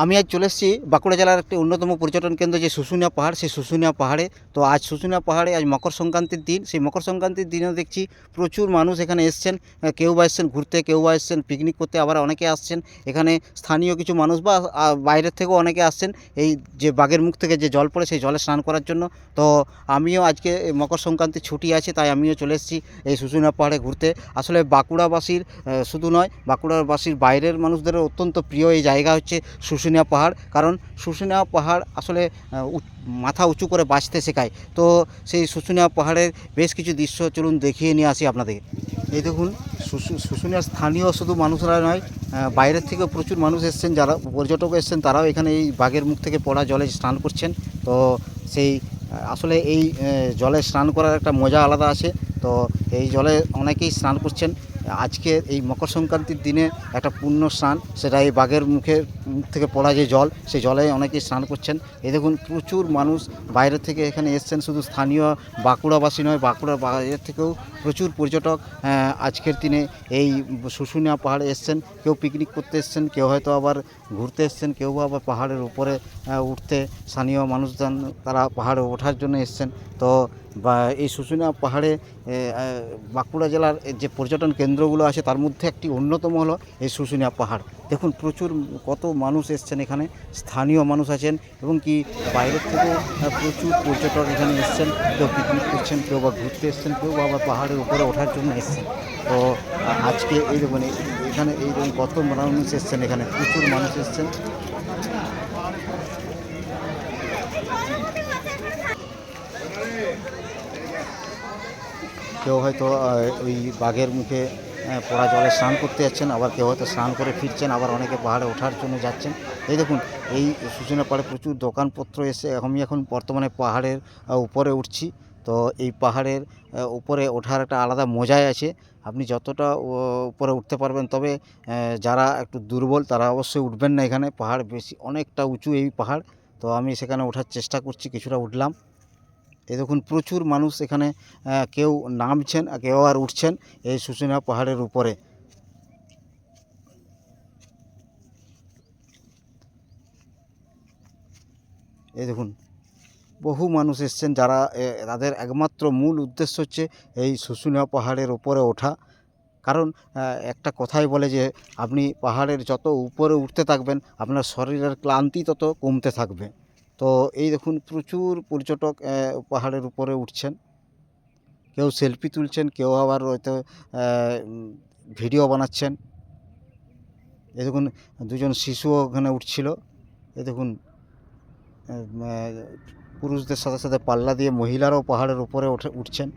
আমি আজ চলে এসেছি বাঁকুড়া জেলার একটি অন্যতম পর্যটন কেন্দ্র যে শুশুনিয়া পাহাড়। সেই শুশুনিয়া পাহাড়ে। তো আজ শুশুনিয়া পাহাড়ে আজ মকর সংক্রান্তির দিন। সেই মকর সংক্রান্তির দিনেও দেখছি প্রচুর মানুষ এখানে এসছেন। কেউ বা এসছেন ঘুরতে, কেউ বা এসছেন পিকনিক করতে, আবার অনেকে আসছেন। এখানে স্থানীয় কিছু মানুষ বা বাইরের থেকেও অনেকে আসছেন এই যে বাগের মুখ থেকে যে জল পড়ে, সেই জলে স্নান করার জন্য। তো আমিও আজকে মকর সংক্রান্তির ছুটি আছে, তাই আমিও চলে এসেছি এই শুশুনিয়া পাহাড়ে ঘুরতে। আসলে বাঁকুড়াবাসীর শুধু নয়, বাঁকুড়াবাসীর বাইরের মানুষদেরও অত্যন্ত প্রিয় এই জায়গা হচ্ছে শুশুনিয়া পাহাড়, কারণ শুশুনিয়া পাহাড় আসলে মাথা উঁচু করে বাঁচতে শেখায়। তো সেই শুশুনিয়া পাহাড়ের বেশ কিছু দৃশ্য চলুন দেখিয়ে নিয়ে আসি আপনাদের। এই দেখুন, শুশু, শুশুনিয়া স্থানীয় শুধু মানুষরা নয় বাইরের থেকেও প্রচুর মানুষ এসছেন, যারা পর্যটক এসছেন, তারাও এখানে এই বাঘের মুখ থেকে পড়া জলে স্নান করছেন। তো সেই, আসলে এই জলে স্নান করার একটা মজা আলাদা আছে। তো এই জলে অনেকেই স্নান করছেন। আজকে এই মকর সংক্রান্তির দিনে একটা পুণ্য স্নান, সেটা এই বাঘের মুখে, মুখ থেকে পড়া যে জল, সেই জলে অনেকেই স্নান করছেন। এ দেখুন, প্রচুর মানুষ বাইরে থেকে এখানে এসছেন, শুধু স্থানীয় বাঁকুড়াবাসী নয়, বাঁকুড়ার বাইরের থেকেও প্রচুর পর্যটক আজকের দিনে এই শুশুনিয়া পাহাড়ে এসছেন। কেউ পিকনিক করতে এসছেন, কেউ হয়তো আবার ঘুরতে এসছেন, কেউ আবার পাহাড়ের উপরে উঠতে স্থানীয় মানুষজন, তারা পাহাড়ে ওঠার জন্য এসছেন। তো এই শুশুনিয়া পাহাড়ে বাঁকুড়া জেলার যে পর্যটন কেন্দ্রগুলো আছে, তার মধ্যে একটি অন্যতম হলো এই শুশুনিয়া পাহাড়। দেখুন, প্রচুর কত মানুষ এসছেন এখানে, স্থানীয় মানুষ আছেন এবং কি বাইরের থেকেও প্রচুর পর্যটক এখানে এসছেন, কেউ পিকনিক করছেন, কেউ বা ঘুরতে এসছেন, কেউ বা আবার পাহাড়ের উপরে ওঠার জন্য এসছেন। তো আজকে এই দেখুন এখানে এই দেখুন কত মানুষ এসছেন এখানে, প্রচুর মানুষ এসছেন। কেউ হয়তো ওই বাঘের মুখে পড়া জলে স্নান করতে যাচ্ছেন, আবার কেউ হয়তো স্নান করে ফিরছেন, আবার অনেকে পাহাড়ে ওঠার জন্য যাচ্ছেন। এই দেখুন, এই সূচনা পাড়ে প্রচুর দোকানপত্র এসে আমি এখন বর্তমানে পাহাড়ের উপরে উঠছি। তো এই পাহাড়ের উপরে ওঠার একটা আলাদা মজাই আছে। আপনি যতটা উপরে উঠতে পারবেন, তবে যারা একটু দুর্বল, তারা অবশ্যই উঠবেন না এখানে। পাহাড় বেশি, অনেকটা উঁচু এই পাহাড়। তো আমি সেখানে ওঠার চেষ্টা করছি, কিছুটা উঠলাম। এই দেখুন, প্রচুর মানুষ এখানে কেউ নামছেন, কেউ আর উঠছেন এই শুশুনিয়া পাহাড়ের উপরে। এই দেখুন, বহু মানুষ এসছেন যারা তাদের একমাত্র মূল উদ্দেশ্য হচ্ছে এই শুশুনিয়া পাহাড়ের উপরে ওঠা। কারণ একটা কথাই বলে যে, আপনি পাহাড়ের যত উপরে উঠতে থাকবেন, আপনার শরীরের ক্লান্তি তত কমতে থাকবে। তো এই দেখুন, প্রচুর পর্যটক পাহাড়ের উপরে উঠছেন। কেউ সেলফি তুলছেন, কেউ আবার হয়তো ভিডিও বানাচ্ছেন। এই দেখুন, দুজন শিশু ওখানে উঠছিল। এ দেখুন পুরুষদের সাথে সাথে পাল্লা দিয়ে মহিলারাও পাহাড়ের উপরে উঠে উঠছেন।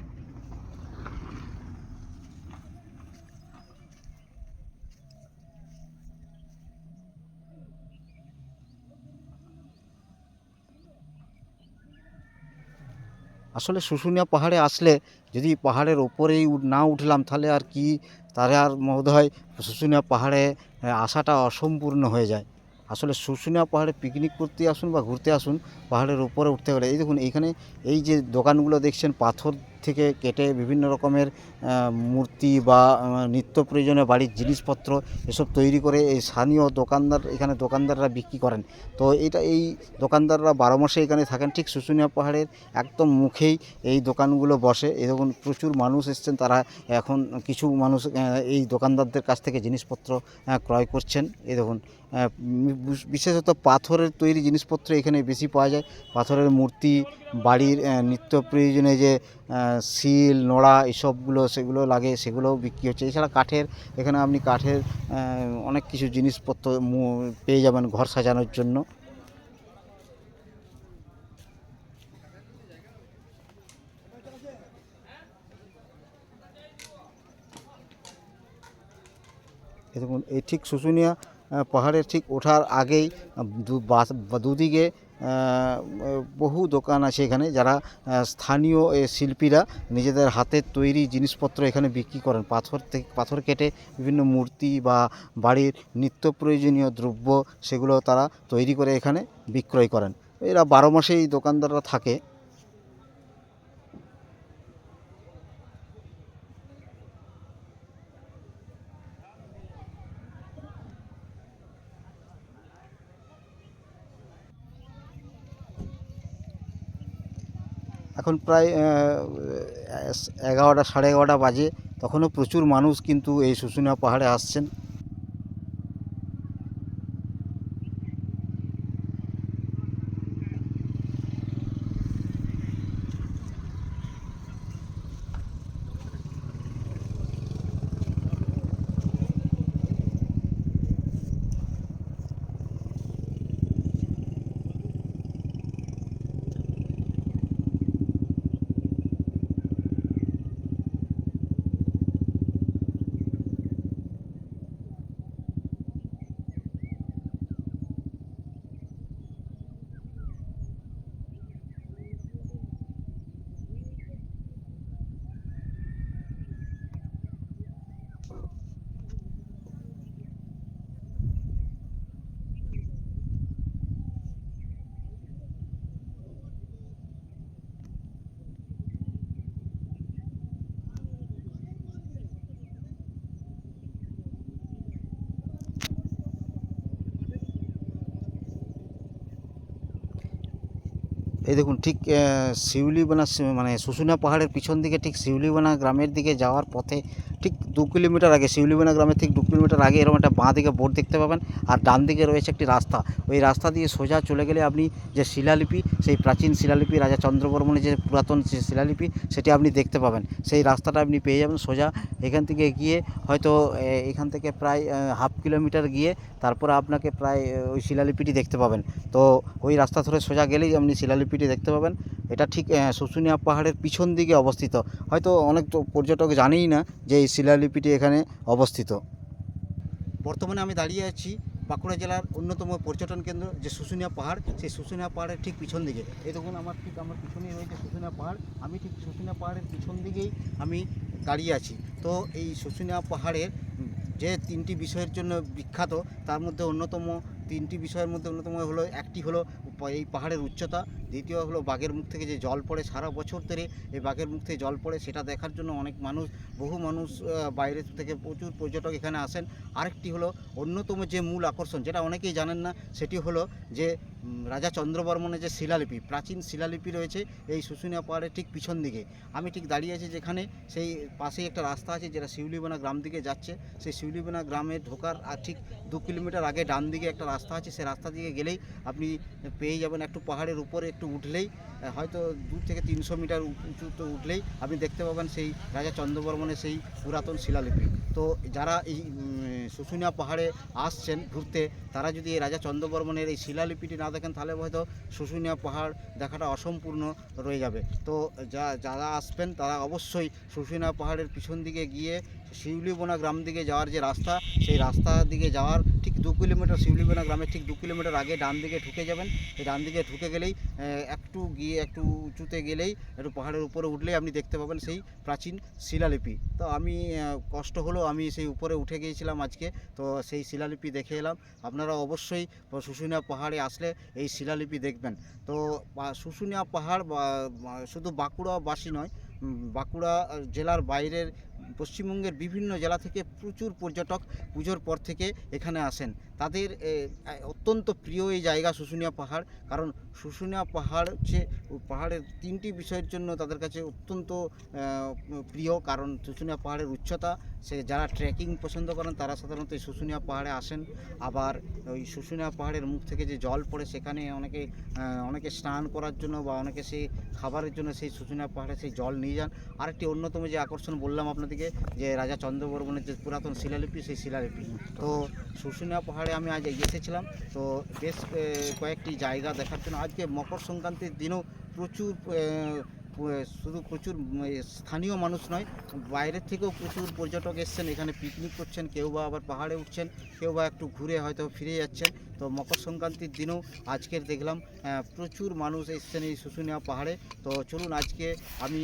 আসলে শুশুনিয়া পাহাড়ে আসলে যদি পাহাড়ের ওপরেই না উঠলাম তাহলে আর কি তাহলে আর মহোদয় শুশুনিয়া পাহাড়ে আসাটা অসম্পূর্ণ হয়ে যায়। আসলে শুশুনিয়া পাহাড়ে পিকনিক করতে আসুন বা ঘুরতে আসুন, পাহাড়ের উপরে উঠতে গেলে। এই দেখুন, এইখানে এই যে দোকানগুলো দেখছেন, পাথর থেকে কেটে বিভিন্ন রকমের মূর্তি বা নিত্য প্রয়োজনীয় বাড়ির জিনিসপত্র এসব তৈরি করে এই স্থানীয় দোকানদার, এখানে দোকানদাররা বিক্রি করেন। তো এটা এই দোকানদাররা বারো মাসে এখানে থাকেন, ঠিক শুশুনিয়া পাহাড়ের একদম মুখেই এই দোকানগুলো বসে। দেখুন, প্রচুর মানুষ এসছেন, তারা এখন কিছু মানুষ এই দোকানদারদের কাছ থেকে জিনিসপত্র ক্রয় করছেন। এই দেখুন বিশেষত পাথরের তৈরি জিনিসপত্র এখানে বেশি পাওয়া যায়। পাথরের মূর্তি বাড়ির নিত্য প্রয়োজনে যে শিল, নোড়া এসবগুলো, সেগুলো লাগে, সেগুলোও বিক্রি হচ্ছে। এছাড়া কাঠের, এখানে আপনি কাঠের অনেক কিছু জিনিসপত্র পেয়ে যাবেন ঘর সাজানোর জন্য। এই ঠিক শুশুনিয়া পাহাড়ের ঠিক ওঠার আগেই দুদিকে বহু দোকান আছে এখানে যারা স্থানীয় শিল্পীরা নিজেদের হাতের তৈরি জিনিসপত্র এখানে বিক্রি করেন। পাথর থেকে পাথর কেটে বিভিন্ন মূর্তি বা বাড়ির নিত্য প্রয়োজনীয় দ্রব্য সেগুলো তারা তৈরি করে এখানে বিক্রয় করেন। এরা বারো মাসেই দোকানদাররা থাকে। এখন প্রায় এগারোটা সাড়ে এগারোটা বাজে তখনও প্রচুর মানুষ কিন্তু এই শুশুনিয়া পাহাড়ে আসছেন। এই দেখুন, ঠিক শিউলিবানা মানে শুশুনিয়া পাহাড়ের পিছন দিকে, ঠিক শিউলিবানা গ্রামের দিকে যাওয়ার পথে ঠিক দু কিলোমিটার আগে শিউলিবানা গ্রামের ঠিক দু কিলোমিটার আগে এরকম একটা বাঁ দিকে বোর্ড দেখতে পাবেন আর ডান দিকে রয়েছে একটি রাস্তা। ওই রাস্তা দিয়ে সোজা চলে গেলে আপনি যে শিলালিপি, সেই প্রাচীন শিলালিপি, রাজা চন্দ্রবর্মণের যে পুরাতন যে শিলালিপি, সেটি আপনি দেখতে পাবেন। সেই রাস্তাটা আপনি পেয়ে যাবেন সোজা। এখান থেকে গিয়ে হয়তো এখান থেকে প্রায় হাফ কিলোমিটার গিয়ে তারপরে আপনাকে প্রায় ওই শিলালিপিটি দেখতে পাবেন। তো ওই রাস্তা ধরে সোজা গেলেই আপনি শিলালিপিটি দেখতে পাবেন। এটা ঠিক শুশুনিয়া পাহাড়ের পিছন দিকে অবস্থিত। হয়তো অনেক পর্যটক জানেই না যে এই শিলালিপিটি এখানে অবস্থিত। বর্তমানে আমি দাঁড়িয়ে আছি বাঁকুড়া জেলার অন্যতম পর্যটন কেন্দ্র, যে শুশুনিয়া পাহাড়। সেই শুশুনিয়া পাহাড়ের ঠিক পিছন দিকে। এই দেখুন, আমার ঠিক আমার পিছনেই রয়েছে শুশুনিয়া পাহাড়। আমি ঠিক শুশুনিয়া পাহাড়ের পিছন দিকেই আমি দাঁড়িয়ে আছি। তো এই শুশুনিয়া পাহাড়ের যে তিনটি বিষয়ের জন্য বিখ্যাত, তার মধ্যে অন্যতম, তিনটি বিষয়ের মধ্যে অন্যতম হলো, একটি হলো এই পাহাড়ের উচ্চতা দ্বিতীয় হলো বাঘের মুখ থেকে যে জল পড়ে সারা বছর ধরে এই বাঘের মুখ থেকে জল পড়ে, সেটা দেখার জন্য অনেক মানুষ, বহু মানুষ বাইরে থেকে প্রচুর পর্যটক এখানে আসেন। আরেকটি হলো অন্যতম যে মূল আকর্ষণ, যেটা অনেকেই জানেন না, সেটি হলো যে রাজা চন্দ্রবর্মনের যে শিলালিপি, প্রাচীন শিলালিপি রয়েছে এই শুশুনিয়া পাহাড়ের ঠিক পিছন দিকে। আমি ঠিক দাঁড়িয়ে আছি যেখানে, সেই পাশেই একটা রাস্তা আছে যেটা শিউলিবানা গ্রাম দিকে যাচ্ছে। সেই শিউলিবানা গ্রামে ঢোকার, আর ঠিক দু কিলোমিটার আগে ডান দিকে একটা রাস্তা আছে, সেই রাস্তা দিকে গেলেই আপনি পেয়ে যাবেন একটু পাহাড়ের উপরে একটু উঠলেই হয়তো দু থেকে তিনশো মিটার উ- উঁচুতে উঠলেই আপনি দেখতে পাবেন সেই রাজা চন্দ্রবর্মনের সেই পুরাতন শিলালিপি। তো যারা এই শুশুনিয়া পাহাড়ে আসছেন ঘুরতে, তারা যদি এই রাজা চন্দ্রবর্মনের এই শিলালিপিটি না দেখেন, তাহলে হয়তো শুশুনিয়া পাহাড় দেখাটা অসম্পূর্ণ রয়ে যাবে। তো যা, যারা আসবেন, তারা অবশ্যই শুশুনিয়া পাহাড়ের পিছন দিকে গিয়ে শিউলিবোনা গ্রাম দিকে যাওয়ার যে রাস্তা, সেই রাস্তা দিকে যাওয়ার ঠিক দু কিলোমিটার, শিউলিবোনা গ্রামের ঠিক দু কিলোমিটার আগে ডান দিকে ঢুকে যাবেন। ডান দিকে ঢুকে গেলেই একটু গিয়ে একটু উঁচুতে গেলেই, একটু পাহাড়ের উপরে উঠলেই আপনি দেখতে পাবেন সেই প্রাচীন শিলালিপি। তো আমি কষ্ট হলো, আমি সেই উপরে উঠে গিয়েছিলাম আজকে। তো সেই শিলালিপি দেখে এলাম। আপনারা অবশ্যই শুশুনিয়া পাহাড়ে আসলে এই শিলালিপি দেখবেন। তো শুশুনিয়া পাহাড় শুধু বাঁকুড়াবাসী নয় বাঁকুড়া জেলার বাইরের পশ্চিমবঙ্গের বিভিন্ন জেলা থেকে প্রচুর পর্যটক পুজোর পর থেকে এখানে আসেন। তাদের অত্যন্ত প্রিয় এই জায়গা শুশুনিয়া পাহাড়। কারণ শুশুনিয়া পাহাড় হচ্ছে পাহাড়ের তিনটি বিষয়ের জন্য তাদের কাছে অত্যন্ত প্রিয়। কারণ শুশুনিয়া পাহাড়ের উচ্চতা, সে যারা ট্রেকিং পছন্দ করেন তারা সাধারণত এই শুশুনিয়া পাহাড়ে আসেন। আবার ওই শুশুনিয়া পাহাড়ের মুখ থেকে যে জল পড়ে সেখানে অনেকে অনেকে স্নান করার জন্য বা অনেকে সেই খাবারের জন্য সেই শুশুনিয়া পাহাড়ে সেই জল নিয়ে যান। আরেকটি অন্যতম যে আকর্ষণ বললাম আপনাদেরকে যে রাজা চন্দ্রবর্মনের যে পুরাতন শিলালিপি, সেই শিলালিপি। তো শুশুনিয়া পাহাড়ে আমি আজ এসেছিলাম। তো বেশ কয়েকটি জায়গা দেখার জন্য আজকে মকর সংক্রান্তির দিনও প্রচুর শুধু প্রচুর স্থানীয় মানুষ নয়, বাইরের থেকেও প্রচুর পর্যটক এসছেন, এখানে পিকনিক করছেন, কেউ বা আবার পাহাড়ে উঠছেন, কেউ বা একটু ঘুরে হয়তো ফিরে যাচ্ছেন। তো মকর সংক্রান্তির দিনেও আজকের দেখলাম প্রচুর মানুষ এসছেন এই শুশুনিয়া পাহাড়ে। তো চলুন আজকে আমি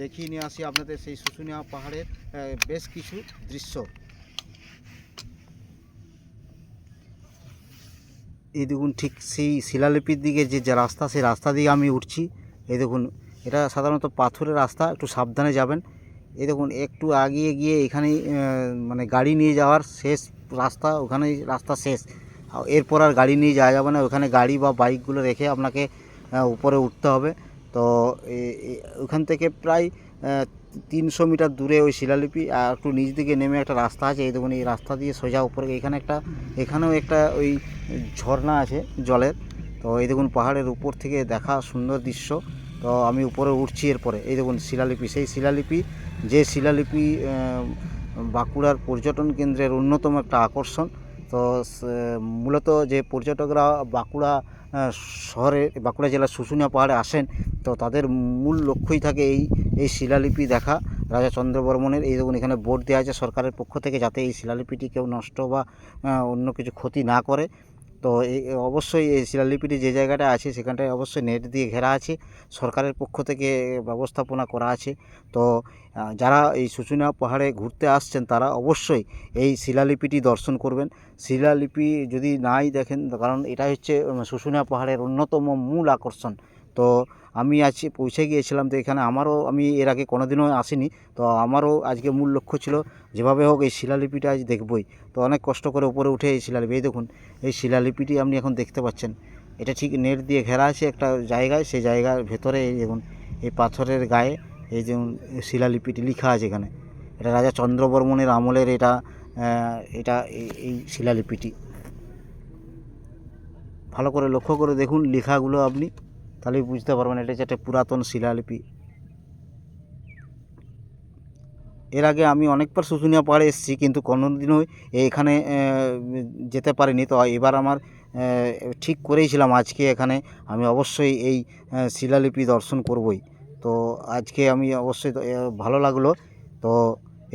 দেখিয়ে নিয়ে আসি আপনাদের সেই শুশুনিয়া পাহাড়ের বেশ কিছু দৃশ্য। এই দেখুন ঠিক সেই শিলালিপির দিকে যে রাস্তা, সেই রাস্তা দিয়ে আমি উঠছি। এই দেখুন এটা সাধারণত পাথরের রাস্তা, একটু সাবধানে যাবেন। এই দেখুন, একটু আগিয়ে গিয়ে এখানেই মানে গাড়ি নিয়ে যাওয়ার শেষ রাস্তা, ওখানেই রাস্তা শেষ। এরপর আর গাড়ি নিয়ে যাওয়া যাবে না, ওখানে গাড়ি বা বাইকগুলো রেখে আপনাকে উপরে উঠতে হবে। তো ওখান থেকে প্রায় তিনশো মিটার দূরে ওই শিলালিপি, আর একটু নিচ দিকে নেমে একটা রাস্তা আছে। এই দেখুন, এই রাস্তা দিয়ে সোজা উপরে, এখানে একটা, এখানেও একটা ওই ঝর্ণা আছে জলের। তো এই দেখুন, পাহাড়ের উপর থেকে দেখা সুন্দর দৃশ্য। তো আমি উপরে উঠছি এরপরে। এই দেখুন শিলালিপি, সেই শিলালিপি, যে শিলালিপি বাঁকুড়ার পর্যটন কেন্দ্রের অন্যতম একটা আকর্ষণ। তো মূলত যে পর্যটকরা বাঁকুড়া শহরে, বাঁকুড়া জেলার শুশুনিয়া পাহাড়ে আসেন, তো তাদের মূল লক্ষ্যই থাকে এই এই শিলালিপি দেখা। রাজা চন্দ্রবর্মনের এই দেখুন এখানে বোর্ড দেওয়া আছে সরকারের পক্ষ থেকে, যাতে এই শিলালিপিটি কেউ নষ্ট বা অন্য কিছু ক্ষতি না করে। তো এই অবশ্যই এই শিলালিপিটি যে জায়গাটা আছে সেখানটায় অবশ্যই নেট দিয়ে ঘেরা আছে। সরকারের পক্ষ থেকে ব্যবস্থাপনা করা আছে। তো যারা এই শুশুনিয়া পাহাড়ে ঘুরতে আসছেন তারা অবশ্যই এই শিলালিপিটি দর্শন করবেন। শিলালিপি যদি নাই দেখেন কারণ এটা হচ্ছে উম, শুশুনিয়া পাহাড়ের অন্যতম মূল আকর্ষণ। তো আমি আজ পৌঁছে গিয়েছিলাম তো এখানে আমারও, আমি এর আগে কোনোদিনও আসিনি। তো আমারও আজকে মূল লক্ষ্য ছিল, যেভাবে হোক এই শিলালিপিটা আজ দেখবই। তো অনেক কষ্ট করে উপরে উঠে এই শিলালিপি, এই দেখুন, এই শিলালিপিটি আপনি এখন দেখতে পাচ্ছেন। এটা ঠিক নেট দিয়ে ঘেরা আছে একটা জায়গায়, সেই জায়গার ভেতরে এই দেখুন, এই পাথরের গায়ে এই যে শিলালিপিটি লেখা আছে এখানে। এটা রাজা চন্দ্রবর্মনের আমলের এটা এটা এই- এই শিলালিপিটি। ভালো করে লক্ষ্য করে দেখুন লেখাগুলো আপনি। তাহলেই বুঝতে পারবেন, এটা হচ্ছে একটা পুরাতন শিলালিপি। এর আগে আমি অনেকবার শুশুনিয়া পাহাড়ে এসেছি, কিন্তু কোনোদিনও এখানে যেতে পারিনি। তো এবার আমার ঠিক করেইছিলাম আজকে এখানে। আমি অবশ্যই এই শিলালিপি দর্শন করবই। তো আজকে আমি অবশ্যই ভালো লাগল। তো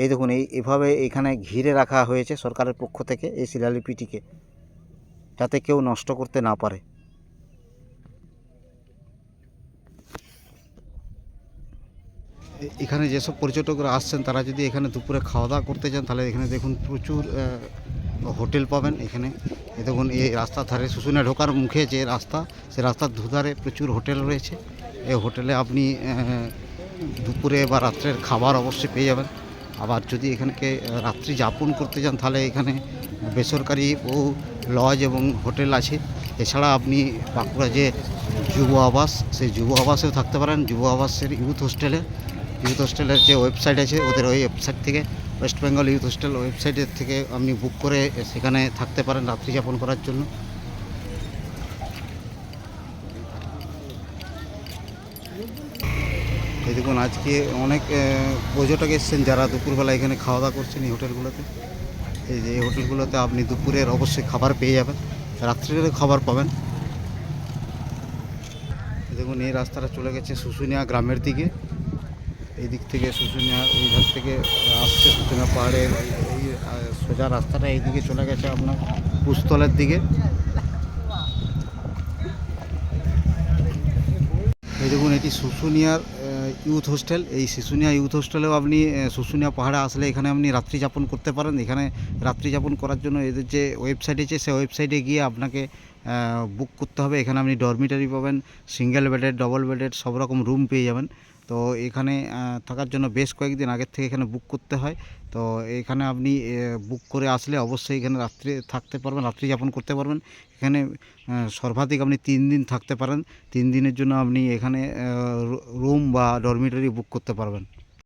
এই দেখুন, এই, এভাবে এখানে ঘিরে রাখা হয়েছে সরকারের পক্ষ থেকে এই শিলালিপিটিকে, যাতে কেউ নষ্ট করতে না পারে। এখানে যেসব পর্যটকরা আসছেন, তারা যদি এখানে দুপুরে খাওয়া দাওয়া করতে চান, তাহলে এখানে দেখুন প্রচুর হোটেল পাবেন এখানে। এ দেখুন, এই রাস্তার ধারে শুশুনিয়া ঢোকার মুখে যে রাস্তা, সে রাস্তার দুধারে প্রচুর হোটেল রয়েছে। এই হোটেলে আপনি দুপুরে বা রাত্রের খাবার অবশ্যই পেয়ে যাবেন। আবার যদি এখানকে রাত্রি যাপন করতে চান, তাহলে এখানে বেসরকারি ও লজ এবং হোটেল আছে। এছাড়া আপনি বাঁকুড়া যে যুব আবাস সেই যুব আবাসেও থাকতে পারেন। যুব আবাসের ইউথ হোস্টেলে ইউথ হোস্টেলের যে ওয়েবসাইট আছে, ওদের ওই ওয়েবসাইট থেকে, ওয়েস্ট বেঙ্গল ইউথ হোস্টেল ওয়েবসাইটের থেকে আপনি বুক করে সেখানে থাকতে পারেন রাত্রি যাপন করার জন্য। এই দেখুন, আজকে অনেক পর্যটক এসছেন যারা দুপুরবেলা এখানে খাওয়া দাওয়া করছেন এই হোটেলগুলোতে। এই যে এই হোটেলগুলোতে আপনি দুপুরের অবশ্যই খাবার পেয়ে যাবেন রাত্রের খাবার পাবেন। দেখুন, এই রাস্তাটা চলে গেছে শুশুনিয়া গ্রামের দিকে। এই দিক থেকে শুশুনিয়া ওই ধার থেকে আসছে শুশুনিয়া পাহাড়ের এই সোজা রাস্তাটা এইদিকে চলে গেছে আপনার পুস্তলের দিকে। এই দেখুন, এটি শুশুনিয়ার ইউথ হোস্টেল। এই শুশুনিয়া ইউথ হোস্টেলেও আপনি শুশুনিয়া পাহাড়ে আসলে এখানে আপনি রাত্রি যাপন করতে পারেন। এখানে রাত্রি যাপন করার জন্য এদের যে ওয়েবসাইট আছে, সেই ওয়েবসাইটে গিয়ে আপনাকে বুক করতে হবে। এখানে আপনি ডরমিটারি পাবেন সিঙ্গেল বেডেড ডবল বেডেড সব রকম রুম পেয়ে যাবেন। তো এখানে থাকার জন্য বেশ কয়েকদিন আগের থেকে এখানে বুক করতে হয়। তো এখানে আপনি বুক করে আসলে অবশ্যই এখানে রাত্রি থাকতে পারবেন, রাত্রি যাপন করতে পারবেন। এখানে সর্বাধিক আপনি তিন দিন থাকতে পারেন। তিন দিনের জন্য আপনি এখানে রুম বা ডরমিটারি বুক করতে পারবেন।